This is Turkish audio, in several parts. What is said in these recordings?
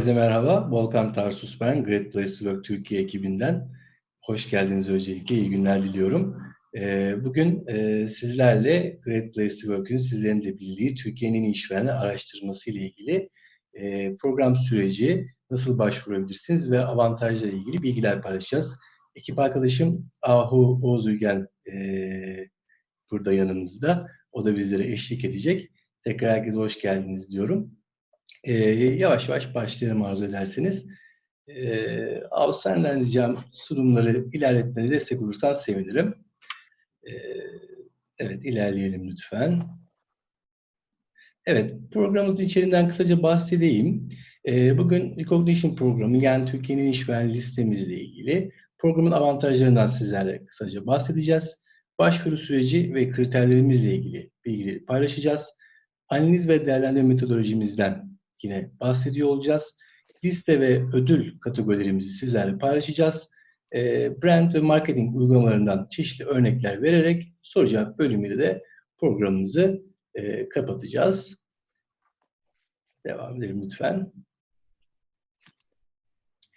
Herkese merhaba. Volkan Tarsus ben. Great Place to Work Türkiye ekibinden. Hoş geldiniz öncelikle. İyi günler diliyorum. Ee, bugün e, sizlerle Great Place to Work'ün sizlerin de bildiği Türkiye'nin işvereni araştırması ile ilgili e, program süreci, nasıl başvurabilirsiniz ve avantajlarla ilgili bilgiler paylaşacağız. Ekip arkadaşım Ahu Oğuzülgen e, burada yanımızda. O da bizlere eşlik edecek. Tekrar herkese hoş geldiniz diyorum. Ee, yavaş yavaş başlayalım arzu ederseniz. Ee, Av senden ricam sunumları ilerletmene destek olursan sevinirim. Ee, evet ilerleyelim lütfen. Evet programımızın içeriğinden kısaca bahsedeyim. Ee, bugün Recognition programı yani Türkiye'nin işveren listemizle ilgili programın avantajlarından sizlerle kısaca bahsedeceğiz. Başvuru süreci ve kriterlerimizle ilgili bilgileri paylaşacağız. Analiz ve değerlendirme metodolojimizden yine bahsediyor olacağız. Liste ve ödül kategorilerimizi sizlerle paylaşacağız. E, brand ve marketing uygulamalarından çeşitli örnekler vererek soru cevap bölümüyle de programımızı e, kapatacağız. Devam edelim lütfen.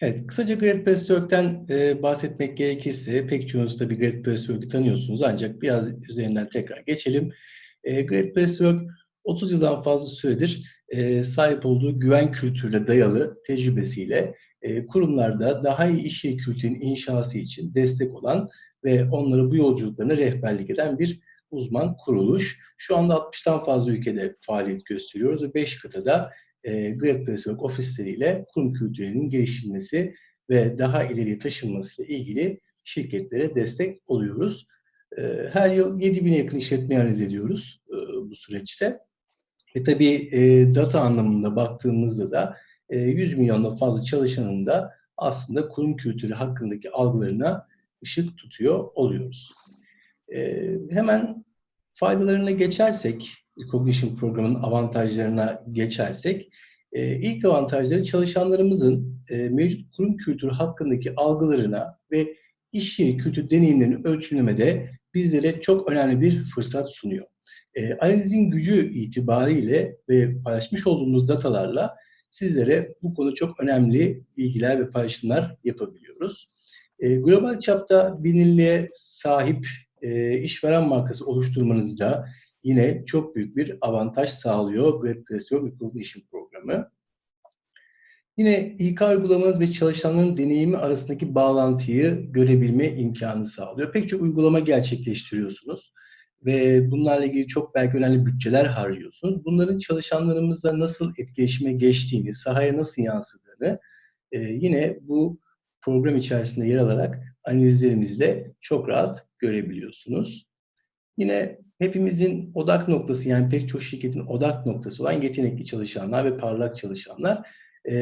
Evet, kısaca Great Place Work'ten e, bahsetmek gerekirse pek çoğunuz tabii Great Place Work'ü tanıyorsunuz ancak biraz üzerinden tekrar geçelim. E, Great Place Work 30 yıldan fazla süredir e, sahip olduğu güven kültürüne dayalı tecrübesiyle e, kurumlarda daha iyi iş yeri kültürünün inşası için destek olan ve onlara bu yolculuklarına rehberlik eden bir uzman kuruluş. Şu anda 60'tan fazla ülkede faaliyet gösteriyoruz ve 5 kıtada e, Great Place Work ofisleriyle kurum kültürünün geliştirilmesi ve daha ileriye taşınmasıyla ilgili şirketlere destek oluyoruz. E, her yıl 7000'e yakın işletme analiz ediyoruz e, bu süreçte. Ve tabii e, data anlamında baktığımızda da e, 100 milyondan fazla çalışanın da aslında kurum kültürü hakkındaki algılarına ışık tutuyor oluyoruz. E, hemen faydalarına geçersek, Recognition programının avantajlarına geçersek, e, ilk avantajları çalışanlarımızın e, mevcut kurum kültürü hakkındaki algılarına ve iş yeri kültür deneyimlerini ölçümlemede bizlere çok önemli bir fırsat sunuyor. E, analizin gücü itibariyle ve paylaşmış olduğumuz datalarla sizlere bu konu çok önemli bilgiler ve paylaşımlar yapabiliyoruz. E, global çapta bilinirliğe sahip e, işveren markası oluşturmanızda yine çok büyük bir avantaj sağlıyor Great Place Work Recognition programı. Yine İK uygulamanız ve çalışanların deneyimi arasındaki bağlantıyı görebilme imkanı sağlıyor. Pek çok uygulama gerçekleştiriyorsunuz ve bunlarla ilgili çok belki önemli bütçeler harcıyorsunuz. Bunların çalışanlarımızla nasıl etkileşime geçtiğini, sahaya nasıl yansıdığını e, yine bu program içerisinde yer alarak analizlerimizle çok rahat görebiliyorsunuz. Yine hepimizin odak noktası yani pek çok şirketin odak noktası olan yetenekli çalışanlar ve parlak çalışanlar e,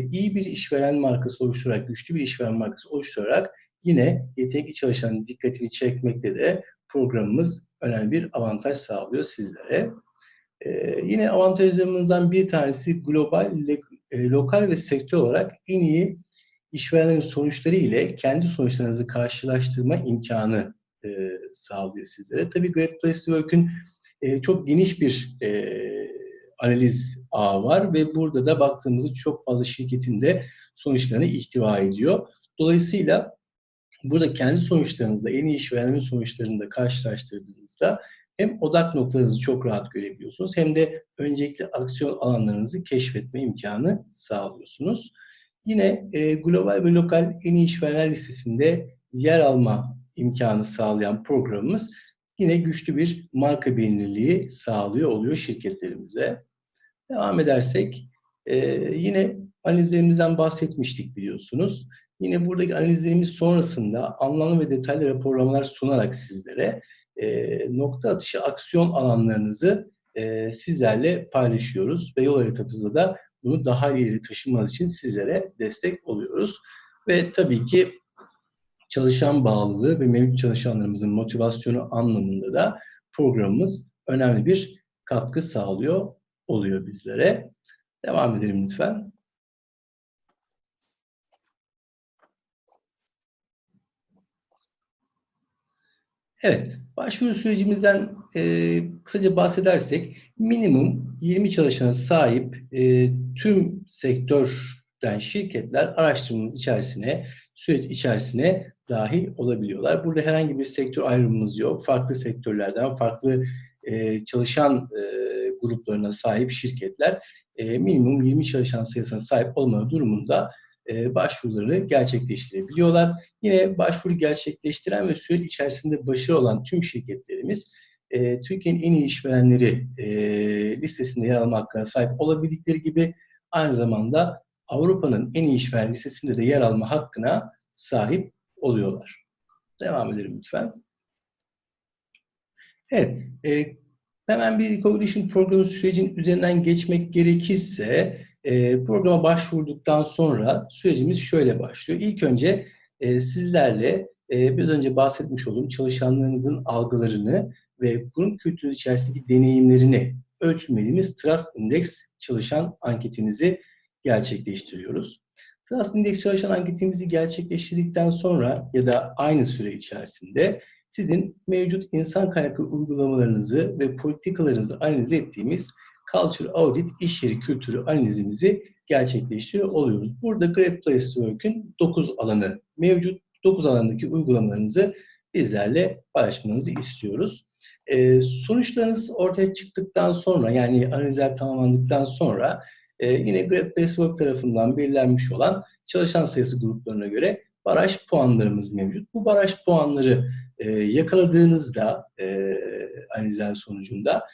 iyi bir işveren markası oluşturarak, güçlü bir işveren markası oluşturarak yine yetenekli çalışanın dikkatini çekmekte de programımız önemli bir avantaj sağlıyor sizlere. Ee, yine avantajlarımızdan bir tanesi global, e, lokal ve sektör olarak en iyi işverenlerin sonuçları ile kendi sonuçlarınızı karşılaştırma imkanı e, sağlıyor sizlere. Tabii Great Place to Work'ün e, çok geniş bir e, analiz ağı var ve burada da baktığımızda çok fazla şirketin de sonuçlarını ihtiva ediyor. Dolayısıyla burada kendi sonuçlarınızla en iyi işverenin sonuçlarını da karşılaştırdığınızda hem odak noktalarınızı çok rahat görebiliyorsunuz hem de öncelikli aksiyon alanlarınızı keşfetme imkanı sağlıyorsunuz. Yine e, global ve lokal en iyi işverenler listesinde yer alma imkanı sağlayan programımız yine güçlü bir marka bilinirliği sağlıyor oluyor şirketlerimize. Devam edersek e, yine analizlerimizden bahsetmiştik biliyorsunuz. Yine buradaki analizlerimiz sonrasında anlamlı ve detaylı raporlamalar sunarak sizlere e, nokta atışı aksiyon alanlarınızı e, sizlerle paylaşıyoruz ve yol haritamızda da bunu daha ileri taşımanız için sizlere destek oluyoruz. Ve tabii ki çalışan bağlılığı ve mevcut çalışanlarımızın motivasyonu anlamında da programımız önemli bir katkı sağlıyor oluyor bizlere. Devam edelim lütfen. Evet, başvuru sürecimizden e, kısaca bahsedersek minimum 20 çalışana sahip e, tüm sektör sektörden şirketler araştırmamız içerisine, süreç içerisine dahil olabiliyorlar. Burada herhangi bir sektör ayrımımız yok. Farklı sektörlerden, farklı e, çalışan e, gruplarına sahip şirketler e, minimum 20 çalışan sayısına sahip olma durumunda e, başvuruları gerçekleştirebiliyorlar. Yine başvuru gerçekleştiren ve süreç içerisinde başarılı olan tüm şirketlerimiz e, Türkiye'nin en iyi işverenleri e, listesinde yer alma hakkına sahip olabildikleri gibi aynı zamanda Avrupa'nın en iyi işveren listesinde de yer alma hakkına sahip oluyorlar. Devam edelim lütfen. Evet, e, hemen bir recognition programı sürecin üzerinden geçmek gerekirse e, programa başvurduktan sonra sürecimiz şöyle başlıyor. İlk önce e, sizlerle e, biraz önce bahsetmiş olduğum çalışanlarınızın algılarını ve kurum kültürü içerisindeki deneyimlerini ölçmediğimiz Trust Index çalışan anketimizi gerçekleştiriyoruz. Trust Index çalışan anketimizi gerçekleştirdikten sonra ya da aynı süre içerisinde sizin mevcut insan kaynaklı uygulamalarınızı ve politikalarınızı analiz ettiğimiz Culture Audit iş yeri kültürü analizimizi gerçekleştiriyor oluyoruz. Burada Great Place to Work'ün 9 alanı mevcut. 9 alandaki uygulamalarınızı bizlerle paylaşmanızı istiyoruz. E, sonuçlarınız ortaya çıktıktan sonra yani analizler tamamlandıktan sonra e, yine Great Place Work tarafından belirlenmiş olan çalışan sayısı gruplarına göre baraj puanlarımız mevcut. Bu baraj puanları e, yakaladığınızda e, analizler sonucunda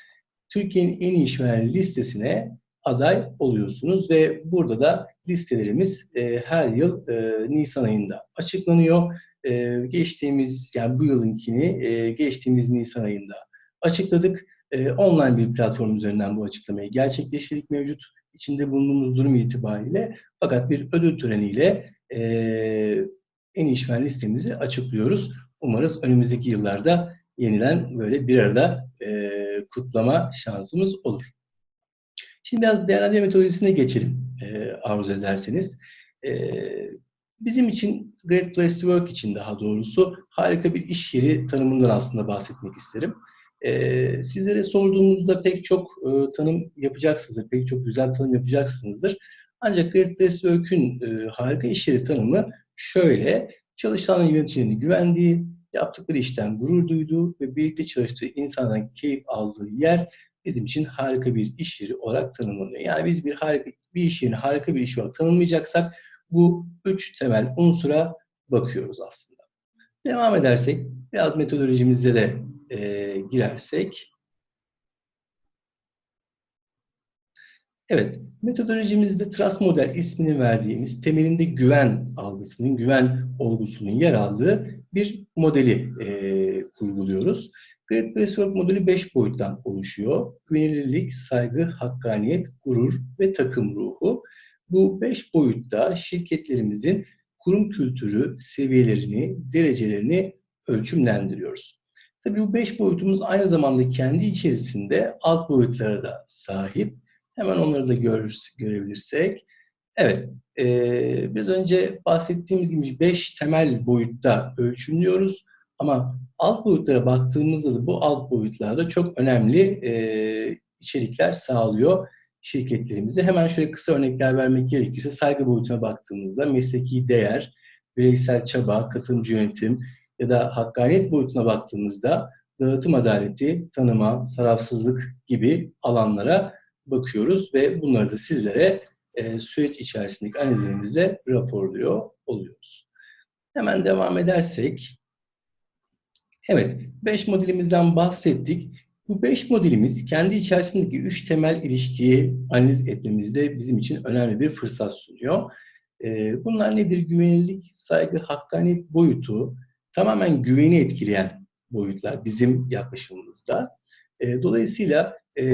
Türkiye'nin en iyi işveren listesine aday oluyorsunuz ve burada da listelerimiz e, her yıl e, Nisan ayında açıklanıyor. E, geçtiğimiz yani bu yılınkini e, geçtiğimiz Nisan ayında açıkladık. E, online bir platform üzerinden bu açıklamayı gerçekleştirdik mevcut içinde bulunduğumuz durum itibariyle. Fakat bir ödül töreniyle e, en iyi işveren listemizi açıklıyoruz. Umarız önümüzdeki yıllarda yeniden böyle bir arada kutlama şansımız olur. Şimdi biraz değerlendirme metodolojisine geçelim e, arzu ederseniz. E, bizim için Great Place to Work için daha doğrusu harika bir iş yeri tanımından aslında bahsetmek isterim. E, sizlere sorduğumuzda pek çok e, tanım yapacaksınızdır, pek çok güzel tanım yapacaksınızdır. Ancak Great Place to Work'ün e, harika iş yeri tanımı şöyle, çalışanın yöneticilerine güvendiği, yaptıkları işten gurur duyduğu ve birlikte çalıştığı insandan keyif aldığı yer bizim için harika bir iş yeri olarak tanımlanıyor. Yani biz bir harika bir iş yerini harika bir iş olarak tanımlayacaksak bu üç temel unsura bakıyoruz aslında. Devam edersek, biraz metodolojimizde de e, girersek. Evet, metodolojimizde Trust Model ismini verdiğimiz temelinde güven algısının, güven olgusunun yer aldığı bir modeli e, kurguluyoruz. Great Place Work modeli 5 boyuttan oluşuyor. Güvenilirlik, saygı, hakkaniyet, gurur ve takım ruhu. Bu 5 boyutta şirketlerimizin kurum kültürü seviyelerini, derecelerini ölçümlendiriyoruz. Tabii bu 5 boyutumuz aynı zamanda kendi içerisinde alt boyutlara da sahip. Hemen onları da gör, görebilirsek. Evet, e, biraz önce bahsettiğimiz gibi 5 temel boyutta ölçümlüyoruz. Ama alt boyutlara baktığımızda da bu alt boyutlarda çok önemli e, içerikler sağlıyor şirketlerimize. Hemen şöyle kısa örnekler vermek gerekirse saygı boyutuna baktığımızda mesleki değer, bireysel çaba, katılımcı yönetim ya da hakkaniyet boyutuna baktığımızda dağıtım adaleti, tanıma, tarafsızlık gibi alanlara bakıyoruz ve bunları da sizlere e, süreç içerisindeki analizlerimizle raporluyor oluyoruz. Hemen devam edersek, evet 5 modelimizden bahsettik. Bu 5 modelimiz kendi içerisindeki 3 temel ilişkiyi analiz etmemizde bizim için önemli bir fırsat sunuyor. E, bunlar nedir? Güvenilirlik, saygı, hakkaniyet boyutu tamamen güveni etkileyen boyutlar bizim yaklaşımımızda. E, dolayısıyla e,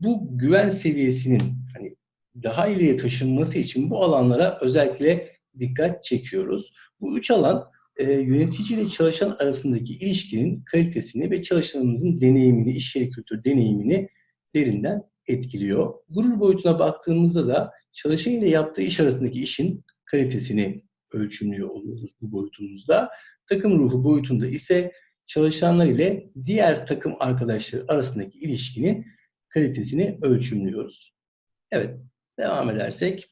bu güven seviyesinin hani daha ileriye taşınması için bu alanlara özellikle dikkat çekiyoruz. Bu üç alan e, yönetici ile çalışan arasındaki ilişkinin kalitesini ve çalışanımızın deneyimini, iş yeri kültür deneyimini derinden etkiliyor. Gurur boyutuna baktığımızda da çalışan ile yaptığı iş arasındaki işin kalitesini ölçümlüyor oluyoruz bu boyutumuzda. Takım ruhu boyutunda ise çalışanlar ile diğer takım arkadaşları arasındaki ilişkinin kalitesini ölçümlüyoruz. Evet, devam edersek.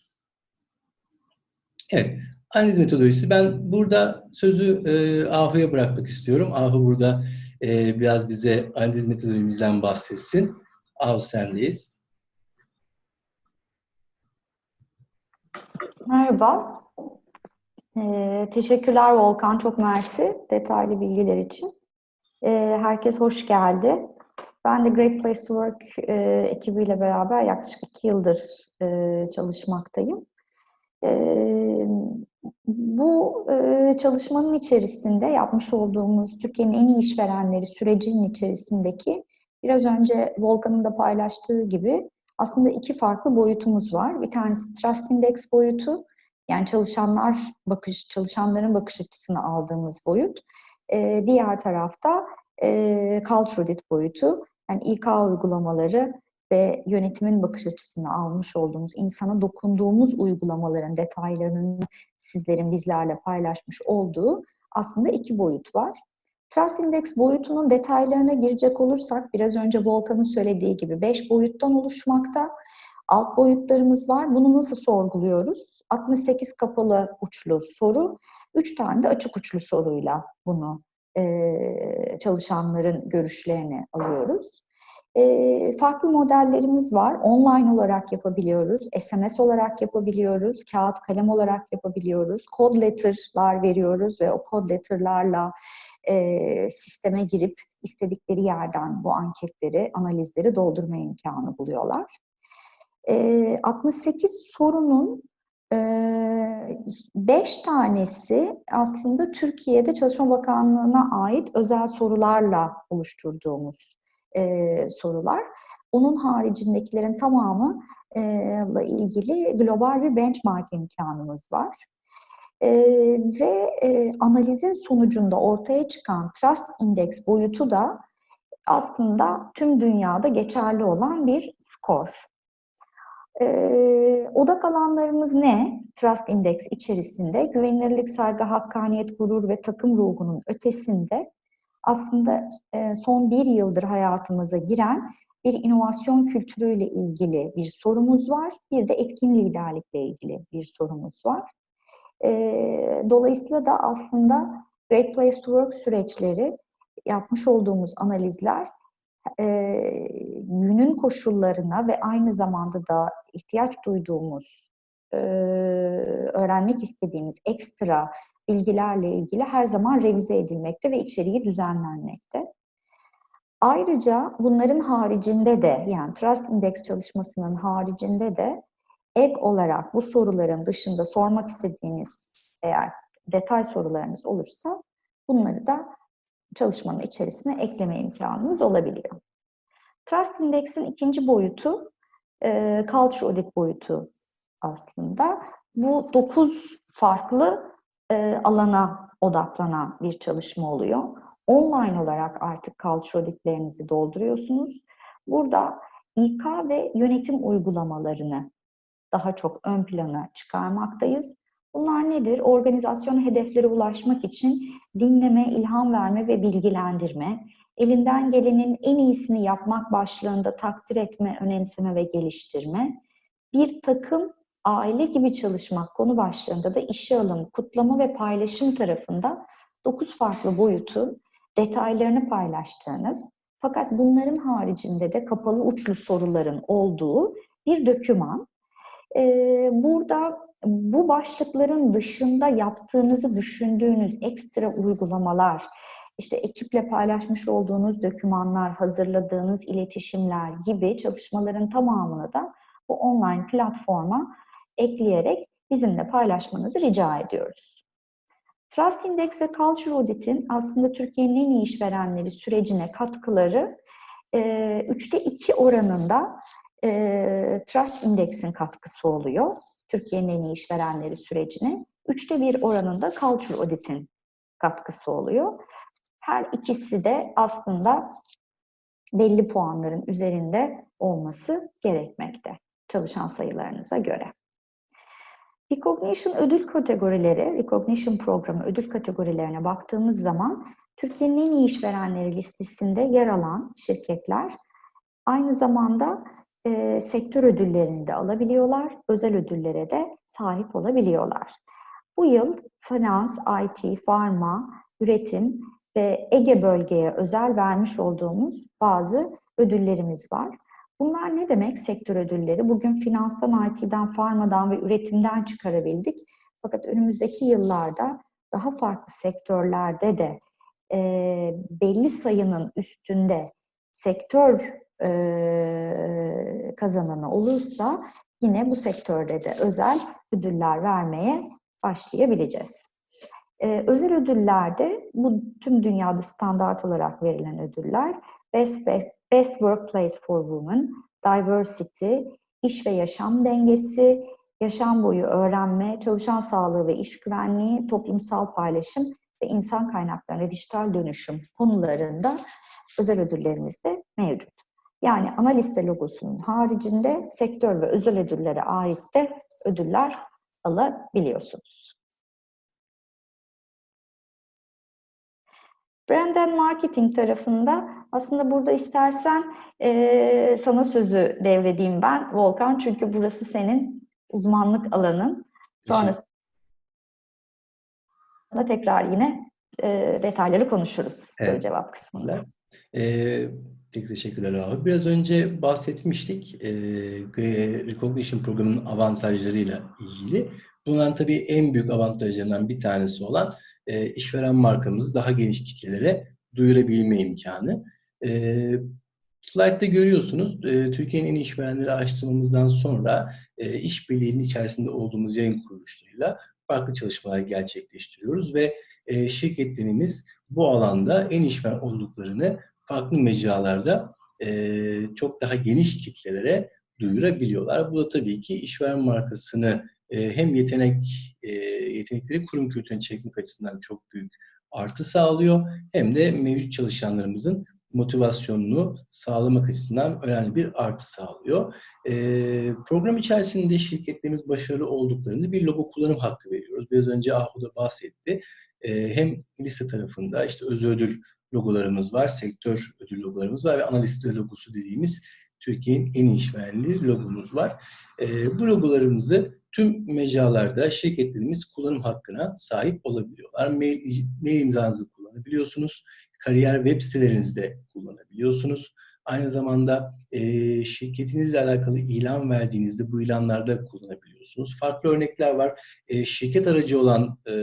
Evet, analiz metodolojisi. Ben burada sözü e, Ahu'ya bırakmak istiyorum. Ahu burada e, biraz bize analiz metodolojimizden bahsetsin. Ahu sendeyiz. Merhaba. Ee, teşekkürler Volkan, çok mersi detaylı bilgiler için. Ee, herkes hoş geldi. Ben de Great Place to Work e, ekibiyle beraber yaklaşık iki yıldır e, çalışmaktayım. E, bu e, çalışmanın içerisinde yapmış olduğumuz Türkiye'nin en iyi işverenleri sürecinin içerisindeki biraz önce Volkan'ın da paylaştığı gibi aslında iki farklı boyutumuz var. Bir tanesi Trust Index boyutu, yani çalışanlar bakış, çalışanların bakış açısını aldığımız boyut. E, diğer tarafta e, Culture Audit boyutu, yani İK uygulamaları ve yönetimin bakış açısını almış olduğumuz, insana dokunduğumuz uygulamaların detaylarını sizlerin bizlerle paylaşmış olduğu aslında iki boyut var. Trust Index boyutunun detaylarına girecek olursak, biraz önce Volkan'ın söylediği gibi beş boyuttan oluşmakta. Alt boyutlarımız var. Bunu nasıl sorguluyoruz? 68 kapalı uçlu soru, 3 tane de açık uçlu soruyla bunu çalışanların görüşlerini alıyoruz. Farklı modellerimiz var. Online olarak yapabiliyoruz, SMS olarak yapabiliyoruz, kağıt kalem olarak yapabiliyoruz, code letter'lar veriyoruz ve o code letter'larla e, sisteme girip istedikleri yerden bu anketleri, analizleri doldurma imkanı buluyorlar. E, 68 sorunun 5 tanesi aslında Türkiye'de Çalışma Bakanlığı'na ait özel sorularla oluşturduğumuz sorular. Onun haricindekilerin tamamı ile ilgili global bir benchmark imkanımız var. Ve analizin sonucunda ortaya çıkan Trust Index boyutu da aslında tüm dünyada geçerli olan bir skor. E, odak alanlarımız ne? Trust Index içerisinde güvenilirlik, saygı, hakkaniyet, gurur ve takım ruhunun ötesinde aslında e, son bir yıldır hayatımıza giren bir inovasyon kültürüyle ilgili bir sorumuz var. Bir de etkin liderlikle ilgili bir sorumuz var. E, dolayısıyla da aslında Great Place to Work süreçleri, yapmış olduğumuz analizler e, günün koşullarına ve aynı zamanda da ihtiyaç duyduğumuz, e, öğrenmek istediğimiz ekstra bilgilerle ilgili her zaman revize edilmekte ve içeriği düzenlenmekte. Ayrıca bunların haricinde de yani Trust Index çalışmasının haricinde de ek olarak bu soruların dışında sormak istediğiniz eğer detay sorularınız olursa bunları da çalışmanın içerisine ekleme imkanımız olabiliyor. Trust Index'in ikinci boyutu e, Culture Audit boyutu aslında. Bu dokuz farklı e, alana odaklanan bir çalışma oluyor. Online olarak artık Culture Audit'lerinizi dolduruyorsunuz. Burada İK ve yönetim uygulamalarını daha çok ön plana çıkarmaktayız. Bunlar nedir? Organizasyon hedeflere ulaşmak için dinleme, ilham verme ve bilgilendirme, elinden gelenin en iyisini yapmak başlığında takdir etme, önemseme ve geliştirme, bir takım aile gibi çalışmak konu başlığında da işe alım, kutlama ve paylaşım tarafında 9 farklı boyutu detaylarını paylaştığınız fakat bunların haricinde de kapalı uçlu soruların olduğu bir döküman. Ee, burada bu başlıkların dışında yaptığınızı düşündüğünüz ekstra uygulamalar, işte ekiple paylaşmış olduğunuz dokümanlar, hazırladığınız iletişimler gibi çalışmaların tamamını da bu online platforma ekleyerek bizimle paylaşmanızı rica ediyoruz. Trust Index ve Culture Audit'in aslında Türkiye'nin en iyi işverenleri sürecine katkıları e, üçte iki oranında e, Trust Index'in katkısı oluyor. Türkiye'nin en iyi işverenleri sürecine. Üçte bir oranında Culture Audit'in katkısı oluyor. Her ikisi de aslında belli puanların üzerinde olması gerekmekte çalışan sayılarınıza göre. Recognition ödül kategorileri, Recognition programı ödül kategorilerine baktığımız zaman Türkiye'nin en iyi işverenleri listesinde yer alan şirketler aynı zamanda e, sektör ödüllerini de alabiliyorlar, özel ödüllere de sahip olabiliyorlar. Bu yıl finans, IT, farma, üretim ve Ege bölgeye özel vermiş olduğumuz bazı ödüllerimiz var. Bunlar ne demek sektör ödülleri? Bugün finanstan, IT'den, farmadan ve üretimden çıkarabildik. Fakat önümüzdeki yıllarda daha farklı sektörlerde de e, belli sayının üstünde sektör e, kazananı olursa yine bu sektörde de özel ödüller vermeye başlayabileceğiz. E, özel ödüllerde bu tüm dünyada standart olarak verilen ödüller Best, Best Workplace for Women, Diversity, iş ve yaşam dengesi, yaşam boyu öğrenme, çalışan sağlığı ve iş güvenliği, toplumsal paylaşım ve insan kaynaklarına dijital dönüşüm konularında özel ödüllerimiz de mevcut. Yani ana liste logosunun haricinde sektör ve özel ödüllere ait de ödüller alabiliyorsunuz. Brand and Marketing tarafında aslında burada istersen e, sana sözü devredeyim ben Volkan çünkü burası senin uzmanlık alanın. Sonrasında tekrar yine e, detayları konuşuruz Evet. soru cevap kısmında. Ee, Çok teşekkürler abi. Biraz önce bahsetmiştik e, Recognition programının avantajlarıyla ilgili. Bunların tabii en büyük avantajlarından bir tanesi olan e, işveren markamızı daha geniş kitlelere duyurabilme imkanı. E, slide'da görüyorsunuz e, Türkiye'nin en iyi işverenleri araştırmamızdan sonra e, işbirliğinin içerisinde olduğumuz yayın kuruluşlarıyla farklı çalışmalar gerçekleştiriyoruz ve e, şirketlerimiz bu alanda en işveren olduklarını farklı mecralarda e, çok daha geniş kitlelere duyurabiliyorlar. Bu da tabii ki işveren markasını e, hem yetenek e, yetenekleri kurum kültürüne çekmek açısından çok büyük artı sağlıyor hem de mevcut çalışanlarımızın motivasyonunu sağlamak açısından önemli bir artı sağlıyor. E, program içerisinde şirketlerimiz başarılı olduklarında bir logo kullanım hakkı veriyoruz. Biraz önce Ahu da bahsetti. E, hem liste tarafında işte öz ödül logolarımız var, sektör ödül logolarımız var ve analist logosu dediğimiz Türkiye'nin en iyi işverenliği logomuz var. E, bu logolarımızı tüm mecralarda şirketlerimiz kullanım hakkına sahip olabiliyorlar. Mail, mail imzanızı kullanabiliyorsunuz. Kariyer web sitelerinizde kullanabiliyorsunuz. Aynı zamanda e, şirketinizle alakalı ilan verdiğinizde bu ilanlarda kullanabiliyorsunuz. Farklı örnekler var. E, şirket aracı olan e,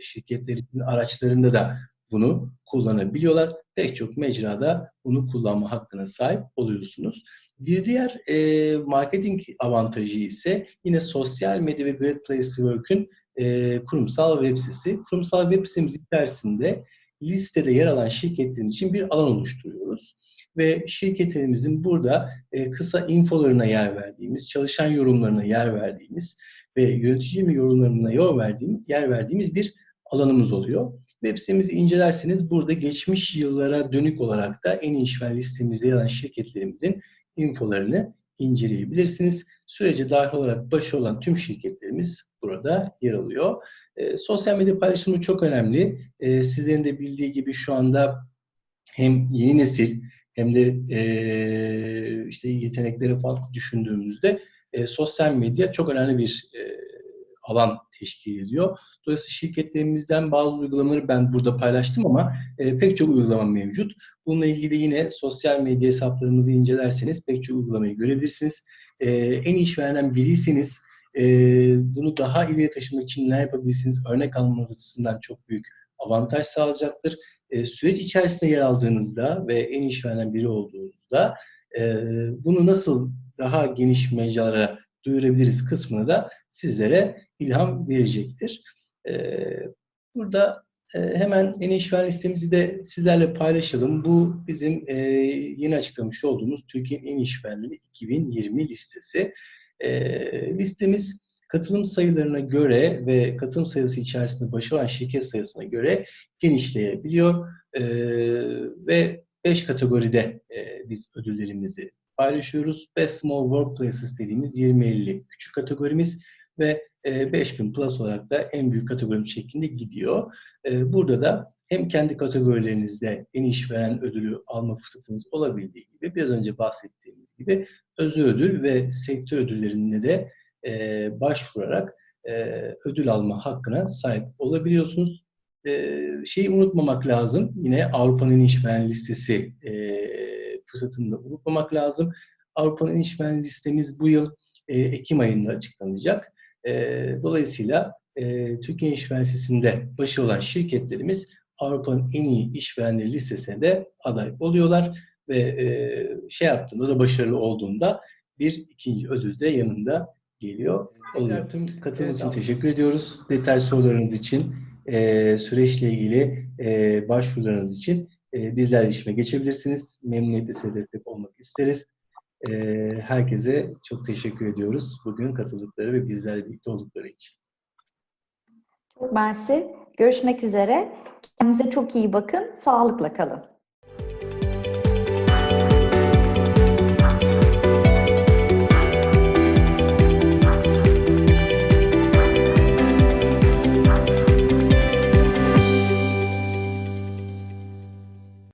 şirketlerin araçlarında da bunu kullanabiliyorlar. Pek çok mecrada bunu kullanma hakkına sahip oluyorsunuz. Bir diğer e, marketing avantajı ise yine sosyal medya ve Great Place to Work'ün e, kurumsal web sitesi. Kurumsal web sitemiz içerisinde listede yer alan şirketlerin için bir alan oluşturuyoruz. Ve şirketlerimizin burada e, kısa infolarına yer verdiğimiz, çalışan yorumlarına yer verdiğimiz ve yönetici yorumlarına yer verdiğimiz, yer verdiğimiz bir alanımız oluyor. Web sitemizi incelerseniz burada geçmiş yıllara dönük olarak da en işveren listemizde yer alan şirketlerimizin infolarını inceleyebilirsiniz. Sürece dahil olarak başı olan tüm şirketlerimiz burada yer alıyor. E, sosyal medya paylaşımı çok önemli. E, sizlerin de bildiği gibi şu anda hem yeni nesil hem de e, işte yetenekleri farklı düşündüğümüzde e, sosyal medya çok önemli bir e, alan teşkil ediyor. Dolayısıyla şirketlerimizden bazı uygulamaları ben burada paylaştım ama e, pek çok uygulama mevcut. Bununla ilgili yine sosyal medya hesaplarımızı incelerseniz pek çok uygulamayı görebilirsiniz. E, en iyi biriyseniz e, bunu daha ileri taşımak için ne yapabilirsiniz? Örnek almanız açısından çok büyük avantaj sağlayacaktır. E, süreç içerisinde yer aldığınızda ve en iyi biri olduğunuzda e, bunu nasıl daha geniş mecralara duyurabiliriz kısmını da sizlere ilham verecektir. Ee, burada e, hemen en listemizi de sizlerle paylaşalım. Bu bizim e, yeni açıklamış olduğumuz Türkiye'nin en iyi işverenleri 2020 listesi. E, listemiz katılım sayılarına göre ve katılım sayısı içerisinde başarılan şirket sayısına göre genişleyebiliyor. Ve 5 kategoride biz ödüllerimizi paylaşıyoruz. Best Small Workplaces dediğimiz 20-50 küçük kategorimiz ve 5000 Plus olarak da en büyük kategorimiz şeklinde gidiyor. Burada da hem kendi kategorilerinizde en işveren ödülü alma fırsatınız olabildiği gibi biraz önce bahsettiğimiz gibi özel ödül ve sektör ödüllerinde de başvurarak e, ödül alma hakkına sahip olabiliyorsunuz. E, şeyi unutmamak lazım. Yine Avrupa'nın işveren listesi e, fırsatını da unutmamak lazım. Avrupa'nın işveren listemiz bu yıl e, Ekim ayında açıklanacak. E, dolayısıyla e, Türkiye İş Üniversitesi'nde başı olan şirketlerimiz Avrupa'nın en iyi işverenleri listesine de aday oluyorlar ve e, şey yaptığında da başarılı olduğunda bir ikinci ödül de yanında geliyor. Oluyor. Tüm katılımınız için teşekkür ediyoruz. Detay sorularınız için, e, süreçle ilgili e, başvurularınız için e, bizlerle işime geçebilirsiniz. Memnuniyetle size destek olmak isteriz. Herkese çok teşekkür ediyoruz bugün katıldıkları ve bizlerle birlikte oldukları için. Mersi. Görüşmek üzere. Kendinize çok iyi bakın. Sağlıkla kalın.